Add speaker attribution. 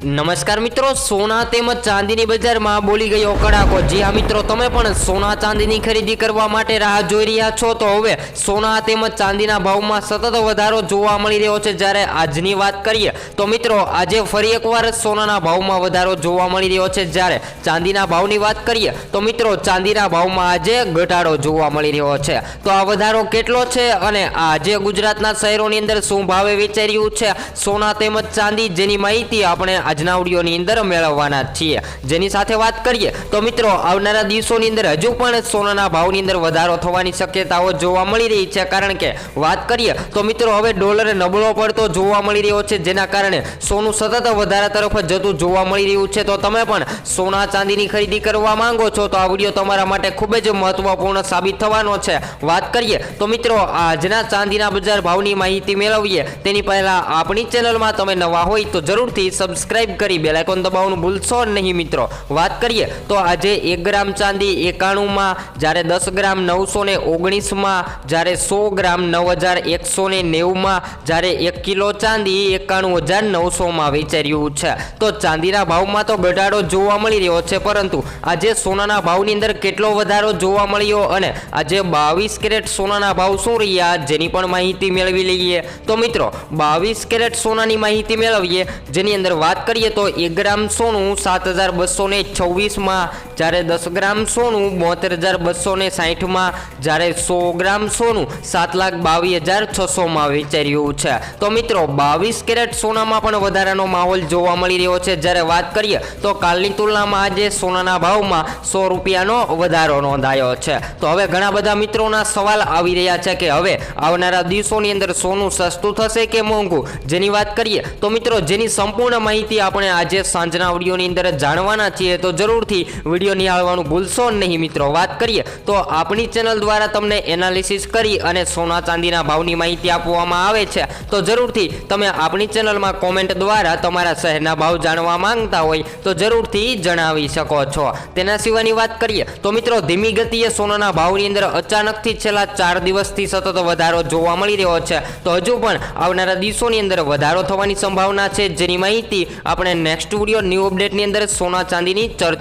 Speaker 1: નમસ્કાર મિત્રો, સોના તેમજ ચાંદીની બજારમાં બોલી ગયો કડાકો જી હા મિત્રો, તમે પણ સોના ચાંદીની ખરીદી કરવા માટે રાહ જોઈ રહ્યા છો. તો હવે સોના તેમજ ચાંદીના ભાવમાં સતત વધારો જોવા મળી રહ્યો છે. જ્યારે આજની વાત કરીએ, તો મિત્રો, આજે ફરી એકવાર સોનાના ભાવમાં વધારો જોવા મળી રહ્યો છે. જ્યારે ચાંદીના ભાવની વાત કરીએ, તો મિત્રો, ચાંદીના ભાવમાં આજે ઘટાડો જોવા મળી રહ્યો છે. તો આ વધારો કેટલો છે અને આજે ગુજરાતના શહેરોની અંદર શું ભાવે વેચાઈ રહ્યું છે? સોના તેમજ ચાંદી, જેની માહિતી આપણે આજના ઓડિયોની અંદર મેળવવાના છીએ. જેની સાથે વાત કરીએ, તો મિત્રો, આવનારા દિવસોની અંદર હજુ પણ સોનાના ભાવની અંદર વધારો થવાની શક્યતાઓ જોવા મળી રહી છે. કારણ કે, વાત કરીએ, તો મિત્રો, હવે ડોલર નબળો પડતો જોવા મળી રહ્યો છે, જેના કારણે સોનું સતત વધારા તરફ જતું જોવા મળી રહ્યું છે. તો તમે પણ સોના ચાંદીની ખરીદી કરવા માંગો છો, તો આ વીડિયો તમારા માટે ખૂબ જ મહત્વપૂર્ણ સાબિત થવાનો છે. વાત કરીએ, તો મિત્રો, આજના ચાંદીના બજાર ભાવની માહિતી મેળવીએ. તેની પહેલાં આપણી ચેનલમાં તમે નવા હોય તો જરૂરથી સબસ્ક્રાઇબ કરી, બેલ દબાવવાનું ભૂલશો નહીં મિત્રો. વાત કરીએ તો આજે એક ગ્રામ ચાંદી એકાણુંમાં, જ્યારે દસ ગ્રામ નવસો ને ઓગણીસમાં, જ્યારે સો ગ્રામ નવ હજાર એકસો ને નેવુંમાં, જ્યારે એક કિલો ચાંદી એકાણું હજાર નવસોમાં વેચાર્યું છે. તો ચાંદીના ભાવમાં તો ઘટાડો જોવા મળી રહ્યો છે, પરંતુ આજે સોનાના ભાવની અંદર કેટલો વધારો જોવા મળ્યો અને આજે બાવીસ કેરેટ સોનાના ભાવ શું રહ્યા, જેની પણ માહિતી મેળવી લઈએ. તો મિત્રો, બાવીસ કેરેટ સોનાની માહિતી મેળવીએ, જેની અંદર વાત કરીએ તો એક ગ્રામ સોનું સાત હજાર બસો ને છવ્વીસમાં, જ્યારે દસ ગ્રામ સોનું બોતેર હજાર બસો ને સાહીઠમાં જ્યારે સો ગ્રામ સોનું સાત લાખ બાવીસ હજાર છસોમાં વેચાઈ છે. તો મિત્રો, બાવીસ કેરેટ સોનામાં પણ વધારાનો માહોલ જોવા મળી રહ્યો છે. જ્યારે વાત કરીએ તો કાલની તુલનામાં આજે સોનાના ભાવમાં સો રૂપિયાનો વધારો નોંધાયો છે. તો હવે ઘણા બધા મિત્રોના સવાલ આવી રહ્યા છે કે હવે આવનારા દિવસોની અંદર સોનું સસ્તું થશે કે મોંઘું? જેની વાત કરીએ તો મિત્રો, જેની સંપૂર્ણ માહિતી આપણે આજે સાંજના વિડીયોની અંદર જાણવાના છીએ, તો જરૂરથી વીડિયો નિહાળવાનું ભૂલશો નહીં મિત્રો. વાત કરીએ, તો આપણી ચેનલ દ્વારા તમને એનાલિસિસ કરી અને સોના ચાંદીના ભાવની માહિતી આપવામાં આવે છે. તો જરૂરથી તમે આપણી ચેનલમાં કોમેન્ટ દ્વારા તમારા શહેરના ભાવ જાણવા માંગતા હોય, તો જરૂરથી જણાવી શકો છો. તેના સિવાયની વાત કરીએ, તો મિત્રો ધીમી ગતિએ સોનાના ભાવની અંદર અચાનકથી છેલ્લા ચાર દિવસથી સતત વધારો જોવા મળી રહ્યો છે. તો હજુ પણ આવનારા દિવસોની અંદર વધારો થવાની સંભાવના છે, જેની માહિતી આપણે નેક્સ્ટ વીડિયો ન્યૂ અપડેટની અંદર સોના ચાંદીની ચર્ચા